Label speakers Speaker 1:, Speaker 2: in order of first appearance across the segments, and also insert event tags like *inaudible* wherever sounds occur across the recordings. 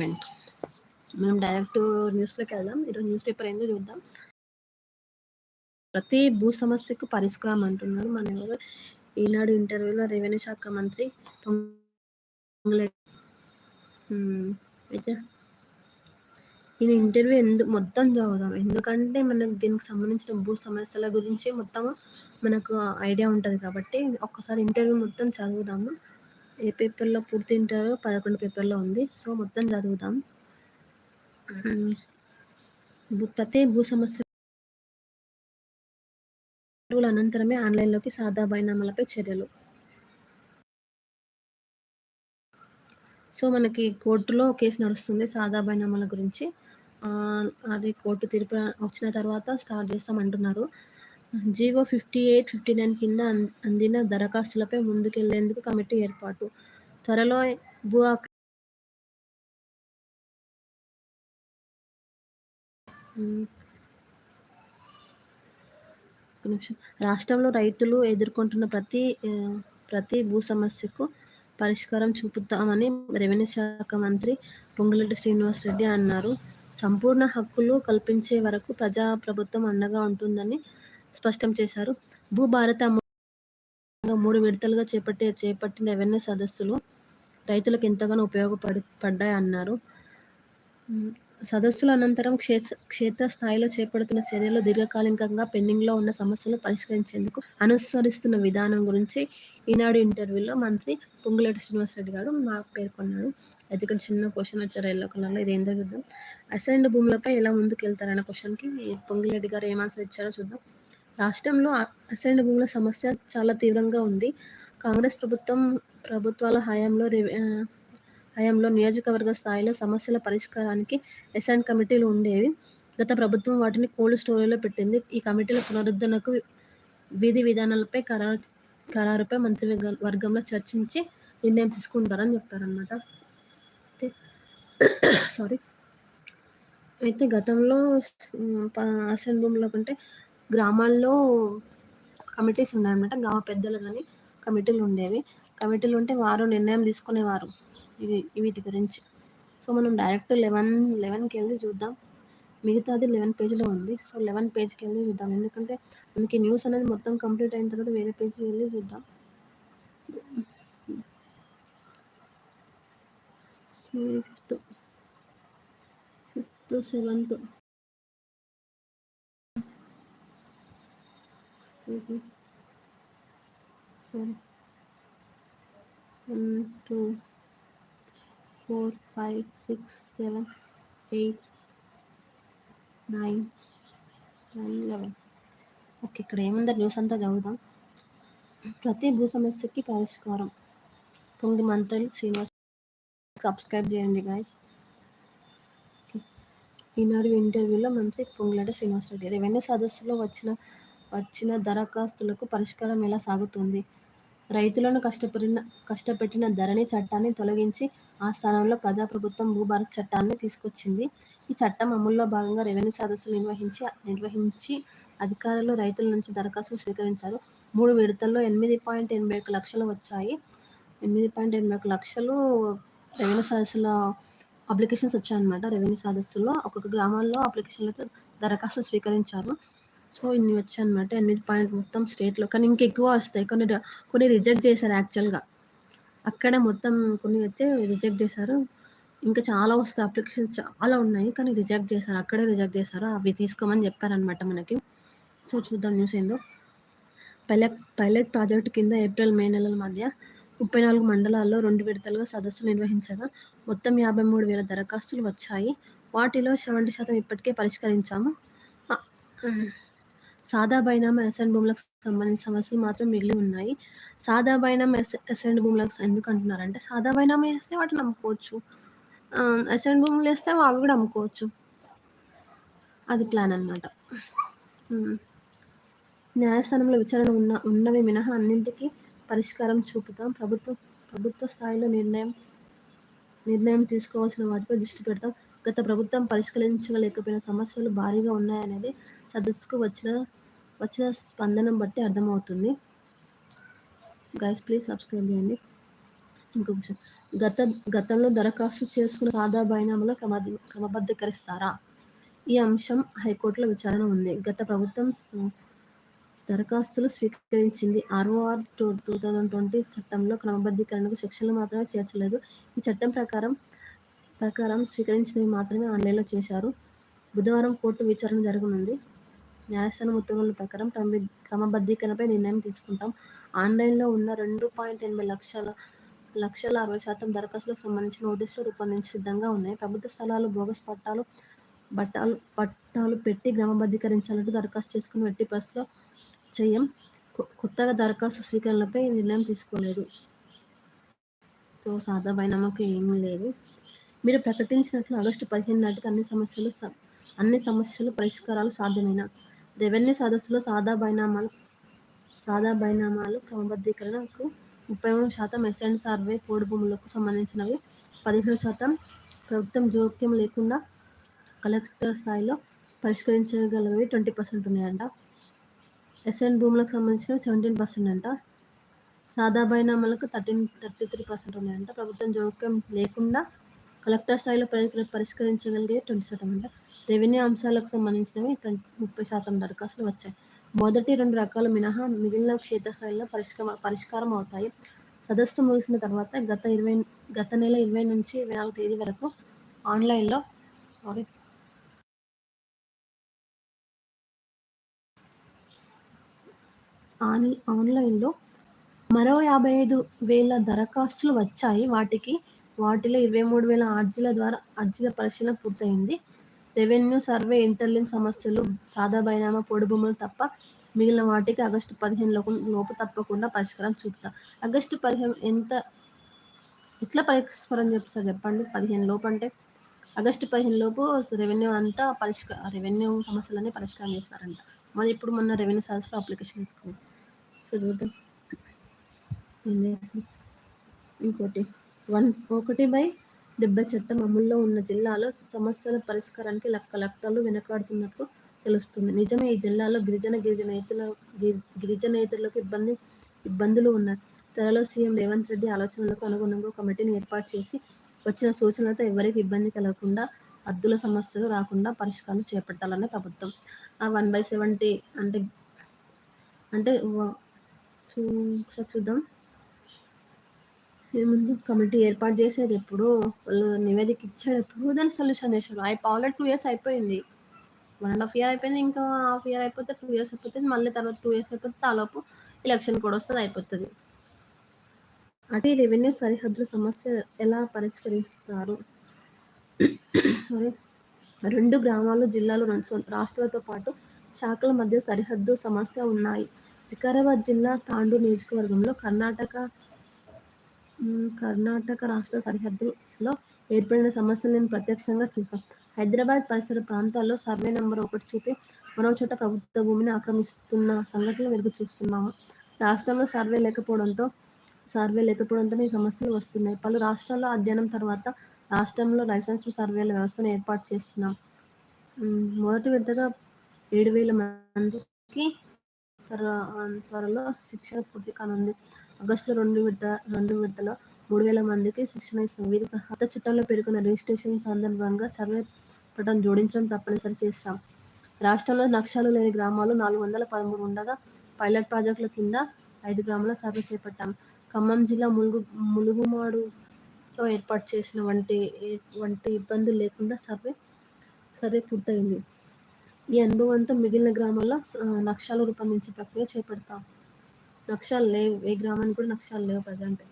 Speaker 1: Meant మనం direct న్యూస్లోకి వెళ్దాం. ఈరోజు న్యూస్ పేపర్ ఏందో చూద్దాం. ప్రతి భూ సమస్యకు పరిష్కారం అంటున్నారు మన ఎవరు? ఈనాడు ఇంటర్వ్యూలో రెవెన్యూ శాఖ మంత్రి అయితే ఇది ఇంటర్వ్యూ ఎందుకు మొత్తం చదువుదాం. ఎందుకంటే మనకు దీనికి సంబంధించిన భూ సమస్యల గురించి మొత్తం మనకు ఐడియా ఉంటుంది కాబట్టి ఒక్కసారి ఇంటర్వ్యూ మొత్తం చదువుదాము. ఏ పేపర్లో పూర్తి ఇంటర్వ్యూ పదకొండు పేపర్లో ఉంది. సో మొత్తం చదువుదాం. ప్రతి భూ సమస్య అనంతరమే ఆన్లైన్లోకి సాదా బైనామాలపై చర్యలు. సో మనకి కోర్టులో కేసు నడుస్తుంది సాదా బైనామాల గురించి. అది కోర్టు తీర్పు వచ్చిన తర్వాత start చేస్తామంటున్నారు. GO fifty eight fifty nine కింద అందిన దరఖాస్తులపై ముందుకెళ్ళేందుకు కమిటీ ఏర్పాటు. త్వరలో భూ రాష్ట్రంలో రైతులు ఎదుర్కొంటున్న ప్రతి ప్రతి భూ సమస్యకు పరిష్కారం చూపుతామని రెవెన్యూ శాఖ మంత్రి పొంగులెడ్డి శ్రీనివాసరెడ్డి అన్నారు. సంపూర్ణ హక్కులు కల్పించే వరకు ప్రజాప్రభుత్వం అండగా ఉంటుందని స్పష్టం చేశారు. భూభారత మూడు విడతలుగా చేపట్టే చేపట్టిన రెవెన్యూ సదస్సులు రైతులకు ఎంతగానో ఉపయోగపడి పడ్డాయన్నారు సదస్సుల అనంతరం క్షేత్ర క్షేత్రస్థాయిలో చేపడుతున్న చర్యలు దీర్ఘకాలికంగా పెండింగ్లో ఉన్న సమస్యలు పరిష్కరించేందుకు అనుసరిస్తున్న విధానం గురించి ఈనాడు ఇంటర్వ్యూలో మంత్రి పొంగులేటి శ్రీనివాసరెడ్డి గారు మాకు పేర్కొన్నారు. అయితే ఇక్కడ చిన్న క్వశ్చన్ వచ్చారు ఎల్లో కలర్లో ఇది ఏందో చూద్దాం. అసైన్డ్ భూములపై ఎలా ముందుకు వెళ్తారన్న క్వశ్చన్కి పొంగులేటి గారు ఏం ఆన్సర్ ఇచ్చారో చూద్దాం. రాష్ట్రంలో అసైన్డ్ భూముల సమస్య చాలా తీవ్రంగా ఉంది. కాంగ్రెస్ ప్రభుత్వం ప్రభుత్వాల హయాంలో హయాంలో నియోజకవర్గ స్థాయిలో సమస్యల పరిష్కారానికి అసైన్ కమిటీలు ఉండేవి. గత ప్రభుత్వం వాటిని కోల్డ్ స్టోరేజ్లో పెట్టింది. ఈ కమిటీల పునరుద్ధరణకు విధి విధానాలపై ఖరారు ఖరారుపై మంత్రి వర్గంలో చర్చించి నిర్ణయం తీసుకుంటారని చెప్తారనమాట *coughs* సారీ. అయితే గతంలో అసలు భూమిలో కంటే గ్రామాల్లో కమిటీస్ ఉన్నాయన్నమాట. గ్రామ పెద్దలు కానీ కమిటీలు ఉండేవి. కమిటీలు ఉంటే వారు నిర్ణయం తీసుకునేవారు. ఇది వీటి గురించి. సో మనం డైరెక్ట్ లెవెన్ లెవెన్కి వెళ్ళి చూద్దాం. మిగతాది లెవెన్ పేజ్లో ఉంది. సో లెవెన్ పేజ్కి వెళ్ళి చూద్దాం. ఎందుకంటే మనకి న్యూస్ అనేది మొత్తం కంప్లీట్ అయిన తర్వాత వేరే పేజీకి వెళ్ళి చూద్దాం. Fifth fifth seventh. సరే one two four five six seven eight nine nine eleven okay ఇక్కడ ఏముందో? న్యూస్ అంతా చదువుదాం. ప్రతి భూ సమస్యకి పరిష్కారం. పొంగి మంత్రులు శ్రీనివాస్ సబ్స్క్రైబ్ చేయండి గాయస్ ఈనాడు ఇంటర్వ్యూలో మంత్రి పొంగులాట శ్రీనివాసరెడ్డి రెవెన్యూ సదస్సులో వచ్చిన వచ్చిన దరఖాస్తులకు పరిష్కారం ఎలా సాగుతుంది? రైతులను కష్టపడిన కష్టపెట్టిన ధరణి చట్టాన్ని తొలగించి ఆ స్థానంలో ప్రజాప్రభుత్వం భూభారత్ చట్టాన్ని తీసుకొచ్చింది. ఈ చట్టం అమల్లో భాగంగా రెవెన్యూ సదస్సులు నిర్వహించి నిర్వహించి అధికారులు రైతుల నుంచి దరఖాస్తులు స్వీకరించారు. మూడు విడతల్లో ఎనిమిది పాయింట్ ఎనభై ఒక లక్షలు వచ్చాయి. ఎనిమిది పాయింట్ ఎనభై ఒక లక్షలు రెవెన్యూ సదస్సులో అప్లికేషన్స్ వచ్చాయన్నమాట. రెవెన్యూ సదస్సులో ఒక్కొక్క గ్రామాల్లో అప్లికేషన్లకు దరఖాస్తు స్వీకరించారు. సో ఇన్ని వచ్చాయి అనమాట ఎనిమిది పాయింట్ మొత్తం స్టేట్లో. కానీ ఇంకా ఎక్కువ వస్తాయి. కొన్ని కొన్ని రిజెక్ట్ చేశారు యాక్చువల్గా. అక్కడ మొత్తం కొన్ని అయితే రిజెక్ట్ చేశారు. ఇంకా చాలా వస్తాయి. అప్లికేషన్స్ చాలా ఉన్నాయి. కానీ రిజెక్ట్ చేశారు. అక్కడే రిజెక్ట్ చేశారు. అవి తీసుకోమని చెప్పారనమాట మనకి. సో చూద్దాం న్యూస్ ఏందో. పైలట్ పైలట్ ప్రాజెక్ట్ కింద ఏప్రిల్ మే నెలల మధ్య ముప్పై నాలుగు మండలాల్లో రెండు విడతలుగా సదస్సులు నిర్వహించగా మొత్తం యాభై మూడు వేల దరఖాస్తులు వచ్చాయి. వాటిలో సెవెంటీ శాతం ఇప్పటికే పరిష్కరించాము. సాదా బైనామా ఎసెంట్ భూములకు సంబంధించిన సమస్యలు మాత్రం మిగిలి ఉన్నాయి. సాదా బైనామా ఎస్ భూములకు ఎందుకు అంటున్నారంటే సాదా బైనామా వేస్తే వాటిని అమ్ముకోవచ్చు ఎసెంట్ భూములు వేస్తే అవి కూడా అమ్ముకోవచ్చు అది ప్లాన్ అనమాట న్యాయస్థానంలో విచారణ ఉన్న ఉన్నవి మినహా అన్నింటికి పరిష్కారం చూపుతాం. ప్రభుత్వం ప్రభుత్వ స్థాయిలో నిర్ణయం నిర్ణయం తీసుకోవాల్సిన వాటిపై దృష్టి పెడతాం. గత ప్రభుత్వం పరిష్కరించలేకపోయిన సమస్యలు భారీగా ఉన్నాయనేది సదస్సుకు వచ్చిన వచ్చిన స్పందనం బట్టి అర్థమవుతుంది. గైస్ ప్లీజ్ సబ్స్క్రైబ్ చేయండి. ఇంకో క్వశ్చన్ గత గతంలో దరఖాస్తు చేసుకున్న సాదా బైనామాలో క్రమ క్రమబద్ధీకరిస్తారా? ఈ అంశం హైకోర్టులో విచారణ ఉంది. గత ప్రభుత్వం దరఖాస్తులు స్వీకరించింది. ROR two two thousand twenty చట్టంలో క్రమబద్ధీకరణకు శిక్షలు మాత్రమే చేర్చలేదు. ఈ చట్టం ప్రకారం ప్రకారం స్వీకరించినవి మాత్రమే ఆన్లైన్లో చేశారు. బుధవారం కోర్టు విచారణ జరగనుంది. న్యాయస్థానం ఉత్తర్వుల ప్రకారం క్రమ క్రమబద్ధీకరణపై నిర్ణయం తీసుకుంటాం. ఆన్లైన్లో ఉన్న రెండు పాయింట్ ఎనభై లక్షల లక్షల అరవై శాతం దరఖాస్తులకు సంబంధించిన నోటీసులు రూపొందించి సిద్ధంగా ఉన్నాయి. ప్రభుత్వ స్థలాలు బోగస్ పట్టాలు పట్టాలు పట్టాలు పెట్టి క్రమబద్ధీకరించాలంటూ దరఖాస్తు చేసుకుని ఎట్టి పరిస్థితిలో చేయం. కొ- కొత్తగా దరఖాస్తు స్వీకరణలపై నిర్ణయం తీసుకోలేదు. సో సాదా బైనామాకు ఏమీ లేదు. మీరు ప్రకటించినట్లు ఆగస్టు పదిహేను నాటికి అన్ని సమస్యలు అన్ని సమస్యలు పరిష్కారాలు సాధ్యమైన? రెవెన్యూ సదస్సులో సాదా బైనామాలు సాదా బైనామాలు క్రమబద్ధీకరణకు ముప్పై మూడు శాతం ఎస్ఎండ్ సర్వే పోడు భూములకు సంబంధించినవి. పదిహేడు శాతం ప్రభుత్వం జోక్యం లేకుండా కలెక్టర్ స్థాయిలో పరిష్కరించగలవి ట్వంటీ పర్సెంట్ ఉన్నాయంట. ఎస్ఎన్ భూములకు సంబంధించినవి సెవెంటీన్ పర్సెంట్ అంట. సాదా బైనామాలకు థర్టీన్ థర్టీ త్రీ పర్సెంట్ ఉన్నాయంట. ప్రభుత్వం జోక్యం లేకుండా కలెక్టర్ స్థాయిలో పరిష్కరించగలిగే ట్వంటీ శాతం అంట. రెవెన్యూ అంశాలకు సంబంధించినవి ముప్పై శాతం దరఖాస్తులు వచ్చాయి. మొదటి రెండు రకాలు మినహా మిగిలిన క్షేత్రస్థాయిలో పరిష్కార పరిష్కారం అవుతాయి. సదస్సు ముగిసిన తర్వాత గత ఇరవై గత నెల ఇరవై నుంచి ఇరవై నాలుగు తేదీ వరకు ఆన్లైన్లో సారీ. ఆన్ ఆన్లైన్లో మరో యాభై ఐదు వేల దరఖాస్తులు వచ్చాయి. వాటికి వాటిలో ఇరవై మూడు వేల అర్జీల ద్వారా అర్జీల పరిశీలన పూర్తయింది. రెవెన్యూ సర్వే ఇంటర్లింక్ సమస్యలు సాదా బైనామా పొడి భూములు తప్ప మిగిలిన వాటికి ఆగస్టు పదిహేను లోపు లోపు తప్పకుండా పరిష్కారం చూపుతా. ఆగస్టు పదిహేను ఎంత ఎట్లా పరిష్కారం చెప్తారు చెప్పండి? పదిహేను లోపు అంటే ఆగస్టు పదిహేను లోపు రెవెన్యూ అంతా పరిష్కార రెవెన్యూ సమస్యలన్నీ పరిష్కారం చేస్తారంట. మరి ఇప్పుడు మొన్న రెవెన్యూ సర్వీస్లో అప్లికేషన్ తీసుకున్నాం సో చూద్దాం. ఇంకోటి. వన్ ఒకటి బై డెబ్బై శాతం అమల్లో ఉన్న జిల్లాలో సమస్యల పరిష్కారానికి లక్క లక్కలు వెనకాడుతున్నట్లు తెలుస్తుంది. నిజమే ఈ జిల్లాలో గిరిజన గిరిజనేతల గిరి- గిరిజనేతలకు ఇబ్బంది ఇబ్బందులు ఉన్నాయి. త్వరలో సీఎం రేవంత్ రెడ్డి ఆలోచనలకు అనుగుణంగా కమిటీని ఏర్పాటు చేసి వచ్చిన సూచనలతో ఎవరికి ఇబ్బంది కలగకుండా అద్దుల సమస్యలు రాకుండా పరిష్కారం చేపట్టాలని ప్రభుత్వం. ఆ వన్ బై సెవెంటీ అంటే అంటే చూద్దాం. ఏముంది? కమిటీ ఏర్పాటు చేసేది ఎప్పుడు. వాళ్ళు నివేదిక ఇచ్చారు ఎప్పుడు. దాని సొల్యూషన్ చేశారు. అయిపో ఆల్రెడీ టూ ఇయర్స్ అయిపోయింది. వన్ అండ్ హాఫ్ ఇయర్ అయిపోయింది. ఇంకా హాఫ్ ఇయర్ అయిపోతే టూ ఇయర్స్ అయిపోతుంది. మళ్ళీ తర్వాత టూ ఇయర్స్ అయిపోతే తాలోపు ఎలక్షన్ కూడా వస్తుంది అయిపోతుంది. అటు రెవెన్యూ సరిహద్దుల సమస్య ఎలా పరిష్కరిస్తారు? సారీ రెండు గ్రామాలు జిల్లాలు రాష్ట్రాలతో పాటు శాఖల మధ్య సరిహద్దు సమస్య ఉన్నాయి. వికారాబాద్ జిల్లా తాండూరు నియోజకవర్గంలో కర్ణాటక కర్ణాటక రాష్ట్ర సరిహద్దులో ఏర్పడిన సమస్యలు నేను ప్రత్యక్షంగా చూసాం హైదరాబాద్ పరిసర ప్రాంతాల్లో సర్వే నెంబర్ ఒకటి చూపి మరో చోట ప్రభుత్వ భూమిని ఆక్రమిస్తున్న సంఘటనలు వెలుగు చూస్తున్నాము. రాష్ట్రంలో సర్వే లేకపోవడంతో సర్వే లేకపోవడంతో ఈ సమస్యలు వస్తున్నాయి. పలు రాష్ట్రాల్లో అధ్యయనం తర్వాత రాష్ట్రంలో లైసెన్స్ సర్వేల వ్యవస్థను ఏర్పాటు చేస్తున్నాం. మొదటి విడతగా ఏడు వేల మందికి త్వర త్వరలో శిక్షణ పూర్తి కానుంది. ఆగస్టులో రెండు విడత రెండు విడతలో మూడు వేల మందికి శిక్షణ ఇస్తాం వీరి సహా చట్టంలో పేర్కొన్న రిజిస్ట్రేషన్ సందర్భంగా సర్వే పటం జోడించడం తప్పనిసరి చేస్తాం. రాష్ట్రంలో నక్షాలు లేని గ్రామాలు నాలుగు వందల పదమూడు ఉండగా పైలట్ ప్రాజెక్టుల కింద ఐదు గ్రామాల సర్వే చేపట్టాం. ఖమ్మం జిల్లా ములుగు ములుగుమాడులో ఏర్పాటు చేసిన వంటి వంటి ఇబ్బందులు లేకుండా సర్వే సర్వే పూర్తయింది. ఈ అనుభవంతో మిగిలిన గ్రామాల్లో నక్షాలు రూపొందించే ప్రక్రియ చేపడతాం. నక్షాలు లేవు. ఏ గ్రామానికి కూడా నక్షాలు లేవు ప్రజెంట్.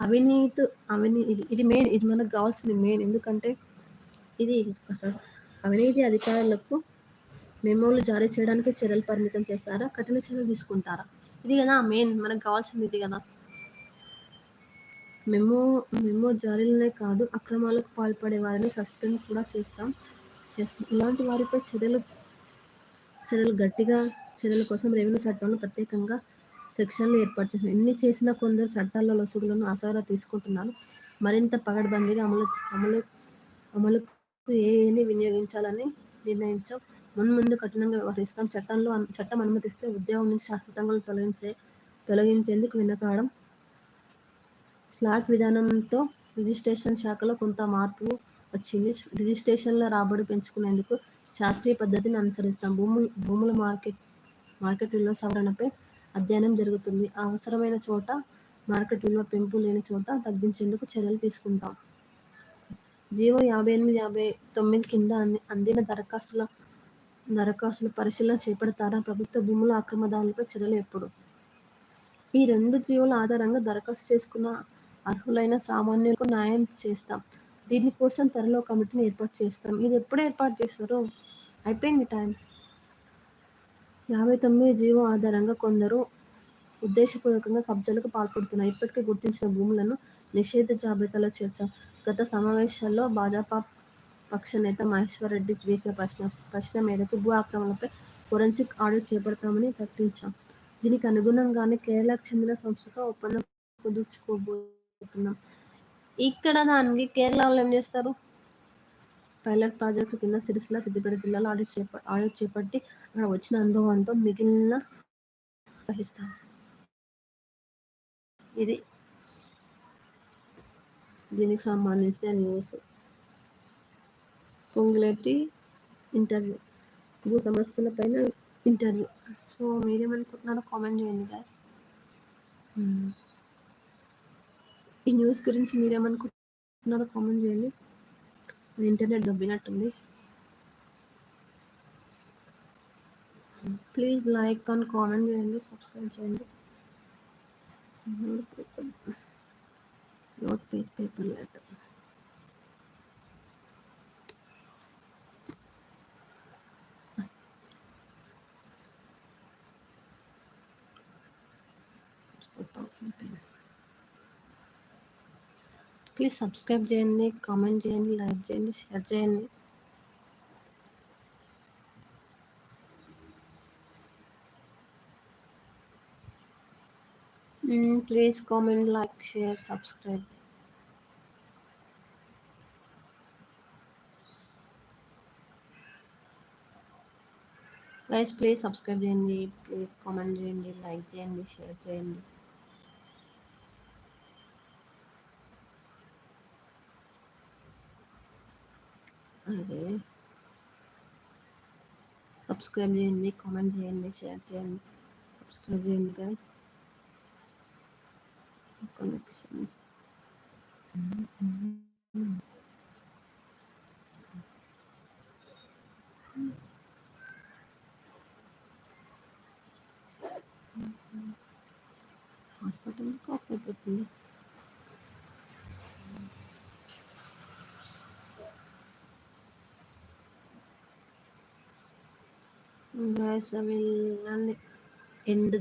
Speaker 1: అవినీతి అవినీతి ఇది మెయిన్ ఇది మనకు కావాల్సింది మెయిన్ ఎందుకంటే ఇది అసలు అవినీతి అధికారులకు మెమోలు జారీ చేయడానికి చర్యలు పరిమితం చేస్తారా? కఠిన చర్యలు తీసుకుంటారా? ఇది కదా మెయిన్ మనకు కావాల్సింది ఇది కదా. మెమో మెమో జారీలనే కాదు అక్రమాలకు పాల్పడే వారిని సస్పెండ్ కూడా చేస్తాం. చేస్తాం ఇలాంటి వారిపై చర్యలు చర్యలు గట్టిగా చర్యల కోసం రెవెన్యూ చట్టంలో ప్రత్యేకంగా సెక్షన్లు ఏర్పాటు చేశారు. ఎన్ని చేసినా కొందరు చట్టాల లొసుగులను ఆసరా తీసుకుంటున్నారు. మరింత పగడబందీగా అమలు అమలు అమలుకు ఏ ఏని వినియోగించాలని నిర్ణయించాం. మున్ముందు కఠినంగా వ్యవహరిస్తాం. చట్టంలో చట్టం అనుమతిస్తే ఉద్యోగం నుంచి శాశ్వతంగా తొలగించే తొలగించేందుకు వెనకాడం స్లాట్ విధానంతో రిజిస్ట్రేషన్ శాఖలో కొంత మార్పు వచ్చింది. రిజిస్ట్రేషన్ల రాబడి పెంచుకునేందుకు శాస్త్రీయ పద్ధతిని అనుసరిస్తాం. భూములు భూముల మార్కెట్ మార్కెట్ విలువ సవరణపై అధ్యయనం జరుగుతుంది. అవసరమైన చోట మార్కెట్ విలువ పెంపు లేని చోట తగ్గించేందుకు చర్యలు తీసుకుంటాం. జీవో యాభై ఎనిమిది యాభై తొమ్మిది కింద అంది అందిన దరఖాస్తుల దరఖాస్తుల పరిశీలన చేపడతారా? ప్రభుత్వ భూముల అక్రమదారులపై చర్యలు ఎప్పుడు? ఈ రెండు జీవోల ఆధారంగా దరఖాస్తు చేసుకున్న అర్హులైన సామాన్యులకు న్యాయం చేస్తాం. దీనికోసం త్వరలో కమిటీని ఏర్పాటు చేస్తాం. ఇది ఎప్పుడు ఏర్పాటు చేస్తారో అయిపోయింది టైం. యాభై తొమ్మిది జీవో ఆధారంగా కొందరు ఉద్దేశపూర్వకంగా కబ్జాలకు పాల్పడుతున్నారు. ఇప్పటికే గుర్తించిన భూములను నిషేధ జాబితాలో చేర్చాం గత సమావేశాల్లో భాజపా పక్ష నేత మహేశ్వర్ రెడ్డి వేసిన ప్రశ్న ప్రశ్న మేరకు భూ ఆక్రమణలపై ఫోరెన్సిక్ ఆడిట్ చేపడతామని ప్రకటించాం. దీనికి అనుగుణంగానే కేరళకు చెందిన సంస్థగా ఒప్పందం కుదుర్చుకోబోతున్నాం. ఇక్కడ దానికి కేరళ వాళ్ళు ఏం చేస్తారు? పైలట్ ప్రాజెక్టు కింద సిరిసిల్ల సిద్దిపేట జిల్లాలో ఆడిట్ చేప ఆడిట్ చేపట్టి అక్కడ వచ్చిన అనుభవంతో మిగిలిన వహిస్తాం ఇది దీనికి సంబంధించిన న్యూస్. పొంగులేటి ఇంటర్వ్యూ. భూ సమస్యల పైన ఇంటర్వ్యూ. సో మీరేమనుకుంటున్నారో కామెంట్ చేయండి గ్యాస్ ఈ న్యూస్ గురించి మీరేమనుకుంటున్నారో కామెంట్ చేయండి. ఇంటర్నెట్ దొబ్బినట్టుంది. ప్లీజ్ లైక్ అండ్ కామెంట్ చేయండి సబ్స్క్రైబ్ చేయండి. Note page paper letter please subscribe చేయండి కామెంట్ చేయండి లైక్ చేయండి షేర్ చేయండి please comment like share subscribe guys please subscribe చేయండి ప్లీజ్ కామెంట్ చేయండి లైక్ చేయండి షేర్ చేయండి అదే సబ్స్క్రైబ్ చేయండి కామెంట్ చేయండి షేర్ చేయండి సబ్స్క్రైబ్ చేయండి గైస్ కనెక్షన్స్ హాస్పిటల్ வாய்ஸ் என்று